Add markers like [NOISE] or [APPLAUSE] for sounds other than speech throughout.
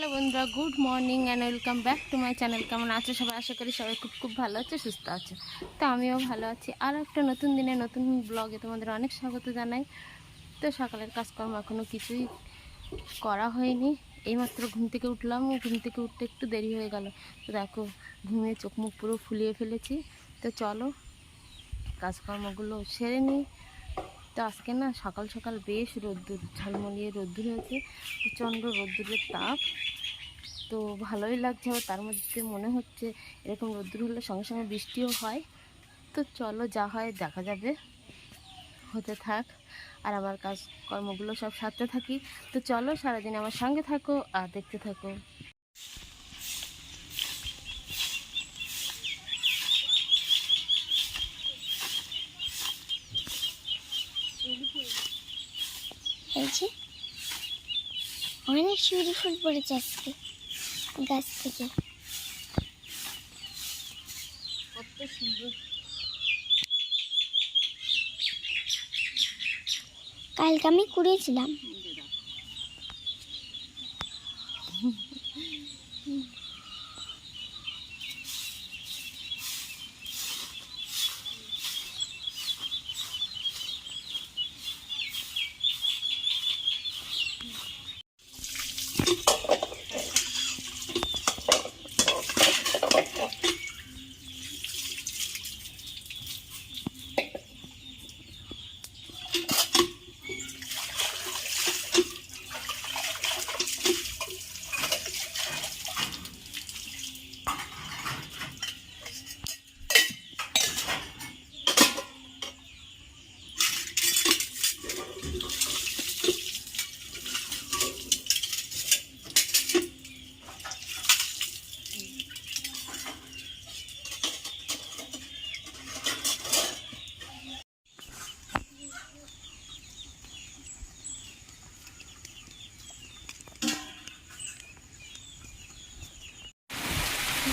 Hello বন্ধুরা, good morning and welcome back to my channel কেমন আছো সবাই? আশা করি সবাই খুব খুব ভালো আছে, সুস্থ আছে। তো আমিও ভালো আছি। আর একটা নতুন দিনে নতুন ব্লগে তোমাদের অনেক স্বাগত জানাই। তো সকালের কাজকর্ম এখনও কিছুই করা হয়নি। এইমাত্র ঘুম থেকে উঠলাম। ঘুম থেকে উঠতে একটু দেরি হয়ে গেল। তো দেখো, ঘুমিয়ে চোখ মুখ পুরো ফুলিয়ে ফেলেছি। তো চলো, কাজকর্মগুলো সেরে নিই। তো আজকে না সকাল সকাল বেশ রোদ্দুর, ঝলমলিয়ে রোদ্দুর হয়েছে, প্রচণ্ড রোদ্দুরের তাপ। তো ভালোই লাগছে তার মধ্যে মনে হচ্ছে এরকম রোদ্দুর হলে সঙ্গে সঙ্গে বৃষ্টিও হয়। তো চলো যা হয়, দেখা যাবে। হতে থাক। আর আমার কাজকর্মগুলো সব সারতে থাকি। তো চলো সারাদিন আমার সঙ্গে থাকো আর দেখতে থাকো। এই অনেক শিউরি ফুল পড়েছে আজকে গাছ থেকে। কত সুন্দর। কালকে আমি কুড়িয়েছিলাম।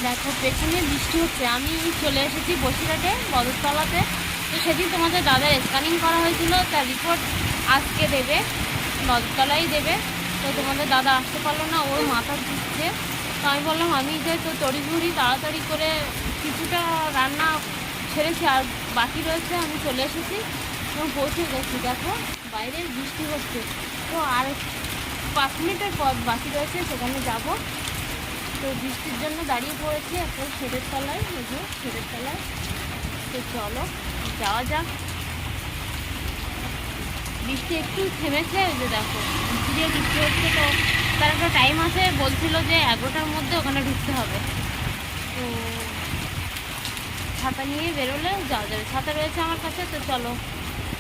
দেখো পেছনে বৃষ্টি হচ্ছে। আমি চলে এসেছি বসিরহাটে, বদরতলাতে। তো সেদিন তোমাদের দাদার স্ক্যানিং করা হয়েছিল, তার রিপোর্ট আজকে দেবে, বদরতলাই দেবে। তো তোমাদের দাদা আসতে পারল না, ওর মাথা দিচ্ছে তো আমি বললাম, আমি যে তো তড়িঘড়ি তাড়াতাড়ি করে কিছুটা রান্না ছেড়েছি আর বাকি রয়েছে, আমি চলে এসেছি। এবং পৌঁছে গেছি, দেখো, বাইরে বৃষ্টি হচ্ছে। তো আর পাঁচ মিনিটের পথ বাকি রয়েছে, সেখানে যাব। তো বৃষ্টির জন্য দাঁড়িয়ে পড়েছি একটা শেডের তলায় যে শেডের তলায়। তো চলো, যাওয়া যাক। বৃষ্টি একটু থেমেছে ওই যে দেখো, ধীরে বৃষ্টি হচ্ছে তো। তার একটা টাইম আছে, বলছিল যে এগারোটার মধ্যে ওখানে ঢুকতে হবে। তো ছাতা নিয়ে বেরোলে যাওয়া যাবে। ছাতা রয়েছে আমার কাছে, তো চলো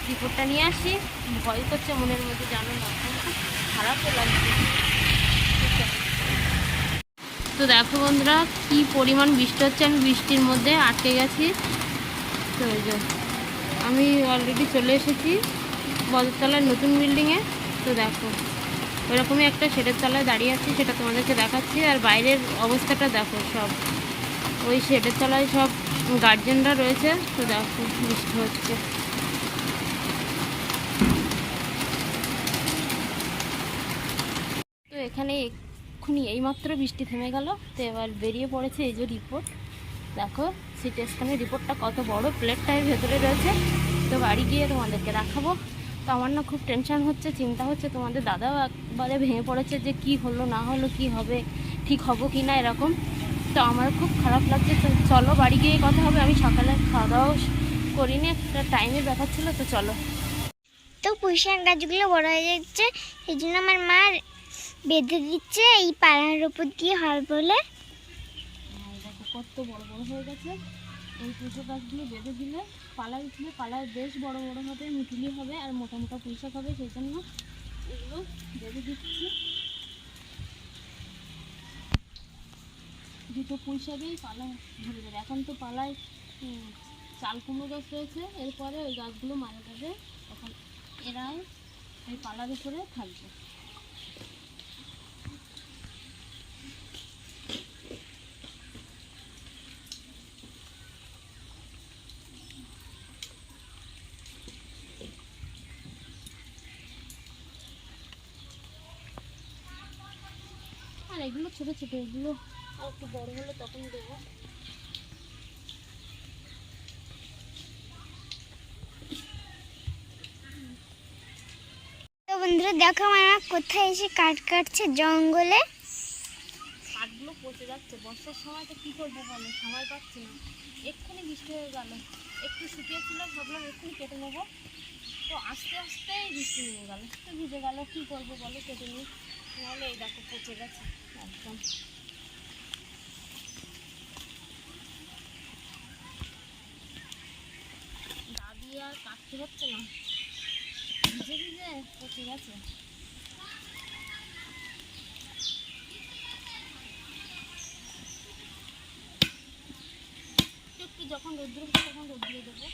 রিপোর্টটা নিয়ে আসি। ভয় করছে মনের মধ্যে, জানো না। খুব খারাপও লাগছে তো চলো। তো দেখো বন্ধুরা, কি পরিমাণ বৃষ্টি হচ্ছে, আমি বৃষ্টির মধ্যে আটকে গেছি। তো ওই আমি অলরেডি চলে এসেছি বদরতলার নতুন বিল্ডিংয়ে তো দেখো, ওরকমই একটা শেডের তলায় দাঁড়িয়ে আছি, সেটা তোমাদেরকে দেখাচ্ছি। আর বাইরের অবস্থাটা দেখো সব। ওই শেডের তলায় সব গার্জেনরা রয়েছে। তো দেখো, বৃষ্টি হচ্ছে। তো এখানে এক্ষুনি এইমাত্র বৃষ্টি থেমে গেল, তো এবার বেরিয়ে পড়েছে এই যে রিপোর্ট দেখো সিটি স্ক্যানের রিপোর্টটা কত বড় প্লেটটার ভেতরে রয়েছে। তো বাড়ি গিয়ে তোমাদেরকে দেখাবো। তো আমার না খুব টেনশন হচ্ছে, চিন্তা হচ্ছে, তোমাদের দাদাও একবারে ভেঙে পড়েছে যে কি হলো, না হলো, কি হবে, ঠিক হব কি না এরকম। তো আমার খুব খারাপ লাগছে, তো চলো বাড়ি গিয়ে কথা হবে, আমি সকালে খাওয়া দাওয়াও করিনি, একটা টাইমের ব্যাপার ছিল, তো চলো। তো পুঁইশাক গাছগুলো বড় হয়ে যাচ্ছে সেই জন্য আমার মা বেঁধে দিচ্ছে, এই পাড়ার উপর দিয়ে হবে বলে। দেখো কত বড় বড় হয়ে গেছে। এই পুঁইশাক গাছগুলো বেঁধে দিলে পালায় উঠলে পালায় বেশ বড় বড় হবে, মিঠুলি হবে আর মোটা মোটা পুঁইশাক হবে, সেই জন্য এগুলো বেঁধে দিচ্ছি। দুটো পুঁইশাকেই পালা ধরে যাবে এখন তো পালায় চাল কুমড়ো গাছ রয়েছে, এরপরে ওই গাছগুলো মারা যাবে। তখন এরাই এই পালার উপরে থাকবে। এগুলো ছোটো ছোটো এগুলো আর একটু বড় হলে তখন দেবো। তো বন্ধুরা দেখো আমার কোথায় এসে কাঠ কাটছে জঙ্গলে। কাঠগুলো পচে যাচ্ছে। বর্ষার সময় তো কী করব বলো? সময় পাচ্ছি না। এক্ষুনি বৃষ্টি হয়ে গেল। একটু শুকিয়েছিল ভাবলাম এক্ষুনি কেটে নেব। তো আস্তে আস্তে বৃষ্টি নিয়ে গেল। তো ভিজে গেল। কী করব বলো? কেটে নিই। নাহলে এই দেখো পচে গেছে। একদম। দাদি আর কাটতে হচ্ছে না। ভিজে ভিজে পচে গেছে। যখন রোদ্র তখন রোদ্রে দেবো।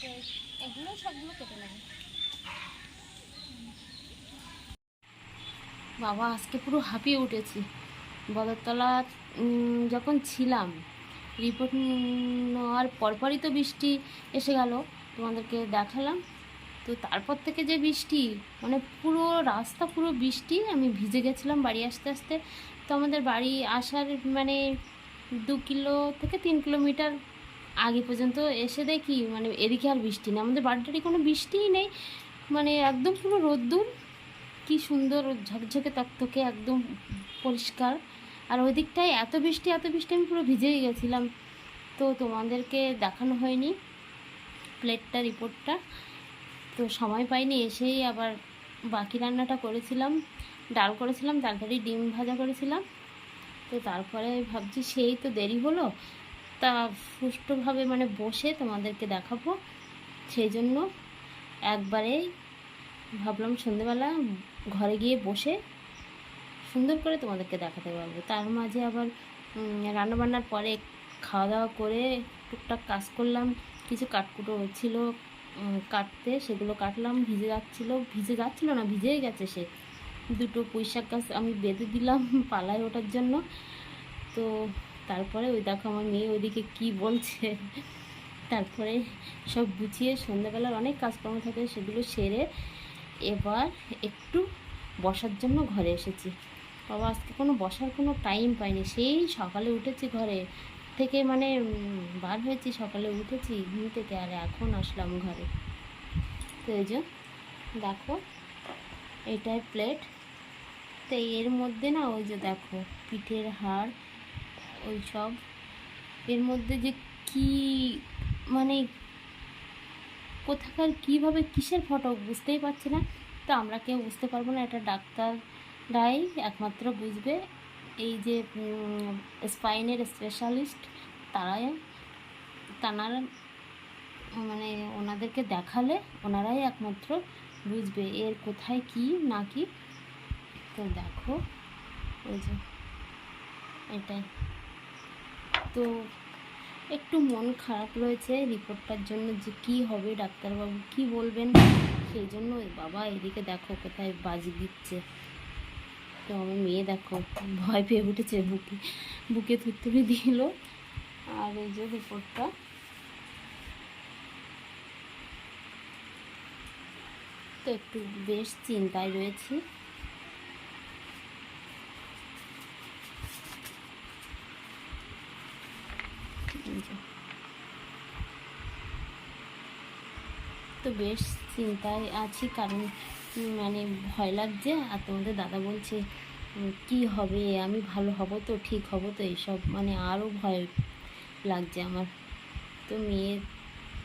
তো এগুলো সবগুলো কেটে নেব। বাবা, আজকে পুরো হাঁপিয়ে উঠেছি। বদরতলা যখন ছিলাম রিপোর্ট নেওয়ার পরপরই তো বৃষ্টি এসে গেল, তোমাদেরকে দেখালাম। তো তারপর থেকে যে বৃষ্টি মানে পুরো রাস্তা পুরো বৃষ্টি, আমি ভিজে গেছিলাম বাড়ি আসতে আসতে। তো আমাদের বাড়ি আসার মানে দু কিলো থেকে তিন কিলোমিটার আগে পর্যন্ত এসে দেখি মানে এদিকে আর বৃষ্টি নেই। আমাদের বাড়িটারি কোনো বৃষ্টিই নেই মানে একদম পুরো রোদ্দুর। কি সুন্দর ঝকঝকে তকতকে একদম পরিষ্কার। আর ওই দিকটায় এত বৃষ্টি এত বৃষ্টি, আমি পুরো ভিজেই গেছিলাম। তো তোমাদেরকে দেখানো হয়নি প্লেটটা, রিপোর্টটা। তো সময় পাইনি, এসেই আবার বাকি রান্নাটা করেছিলাম। ডাল করেছিলাম, তরকারি, ডিম ভাজা করেছিলাম। তো তারপরে ভাবছি সেই তো দেরি হলো। তা সুষ্ঠুভাবে মানে বসে তোমাদেরকে দেখাবো। সেই জন্য একবারেই ভাবলাম সন্ধেবেলা ঘরে গিয়ে বসে সুন্দর করে তোমাদেরকে দেখাতে পারব। তার মাঝে আবার রান্নাবান্নার পরে খাওয়া দাওয়া করে টুকটাক কাজ করলাম। কিছু কাঠকুটো ছিল কাটতে, সেগুলো কাটলাম, ভিজে যাচ্ছিল। ভিজে যাচ্ছিল না, ভিজেই গেছে সে। দুটো পুঁই শাক গাছ আমি বেঁধে দিলাম [LAUGHS] পালায় ওঠার জন্য। তো তারপরে ওই দেখো আমার মেয়ে ওইদিকে কি বলছে। তারপরে সব গুছিয়ে সন্ধ্যাবেলার অনেক কাজকর্ম থাকে, সেগুলো সেরে এবার একটু বসার জন্য ঘরে এসেছি। বাবা, আজকে কোনো বসার কোনো টাইম পাইনি। সেই সকালে উঠেছি ঘরে থেকে মানে বার হয়েছি, সকালে উঠেছি, ঘুম থেকে, আর এখন আসলাম ঘরে। তো এই যে, দেখো, এটাই প্লেট তো এর মধ্যে না, ওই যে দেখো, পিঠের হাড়, ওই সব। এর মধ্যে যে কি মানে কোথাকার, কীভাবে, কিসের ফটো বুঝতেই পারছি না। তো আমরা কেউ বুঝতে পারব না, এটা ডাক্তাররাই একমাত্র বুঝবে। এই যে স্পাইনের স্পেশালিস্ট তারাই, তানারা মানে ওনাদেরকে দেখালে ওনারাই একমাত্র বুঝবে এর কোথায় কি, না কি। তো দেখো ওই যে, এটাই। তো একটু মন খারাপ রয়েছে রিপোর্টটার জন্য যে কি হবে ডাক্তারবাবু, কি বলবেন? সেই জন্য বাবা এদিকে দেখো কোথায় বাজি দিচ্ছে। তো আমার মেয়ে দেখো ভয় পেয়ে উঠেছে, বুকে বুকে থুতুরি দিল। আর এই যে রিপোর্টটা। তো একটু বেশ চিন্তায় রয়েছি এই যে। তো বেশ চিন্তায় আছি, কারণ মানে ভয় লাগছে। আর তোমাদের দাদা বলছে কি হবে? আমি ভালো হব তো, ঠিক হব তো এইসব মানে আরও ভয় লাগছে আমার। তো মেয়ে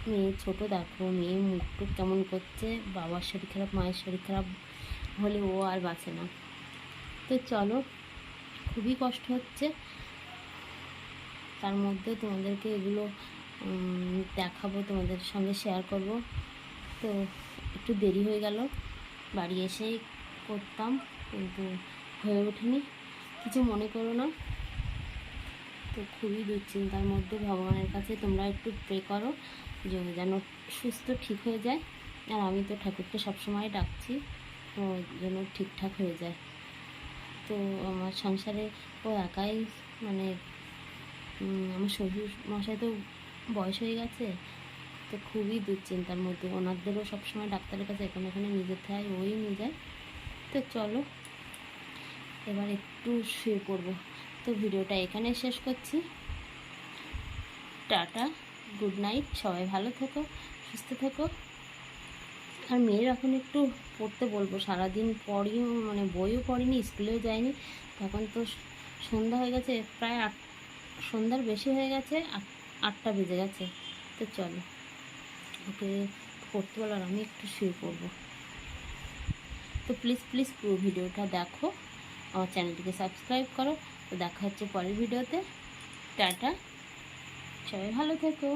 মেয়ে ছোটো, দেখো, মেয়ে মুখটু কেমন করছে, বাবার শরীর খারাপ, মায়ের শরীর খারাপ হলে ও আর বাঁচে না। তো চলো, খুবই কষ্ট হচ্ছে। তার মধ্যে তোমাদেরকে এগুলো দেখাবো, তোমাদের সঙ্গে শেয়ার করব। তো একটু দেরি হয়ে গেল। বাড়ি এসেই করতাম, কিন্তু হয়ে ওঠেনি। কিছু মনে করো না। তো খুবই দুশ্চিন্তার মধ্যে ভগবানের কাছে তোমরা একটু প্রে করো, যে যেন সুস্থ ঠিক হয়ে যায়। আর আমি তো ঠাকুরকে সবসময় ডাকছি, তো যেন ঠিকঠাক হয়ে যায়। তো আমার সংসারে ও একাই মানে আমার শ্বশুর মশাই তো বয়স হয়ে গেছে তো খুবই দুশ্চিন্তার মধ্যে। ওনাদেরও সবসময় ডাক্তারের কাছে এখানে এখানে নিয়ে যেতে হয়, ওই নিয়ে যায়। তো চলো, এবার একটু শুয়ে পড়ব। তো ভিডিওটা এখানে শেষ করছি। টাটা, গুড নাইট, সবাই ভালো থেকো, সুস্থ থেকো। আর মেয়ের এখন একটু পড়তে বলব, সারাদিন পড়িও মানে বইও পড়িনি, স্কুলেও যায়নি। তখন তো সন্ধ্যা হয়ে গেছে, প্রায় আট, সন্ধ্যার বেশি হয়ে গেছে, আট- আটটা বেজে গেছে। তো চলো। ওকে করতে বলো আর আমি একটু শুয়ে পড়ব। তো প্লিজ প্লিজ পুরো ভিডিওটা দেখো। আমার চ্যানেলটিকে সাবস্ক্রাইব করো। তো দেখা হচ্ছে পরের ভিডিওতে। টাটা। সবাই ভালো থেকো।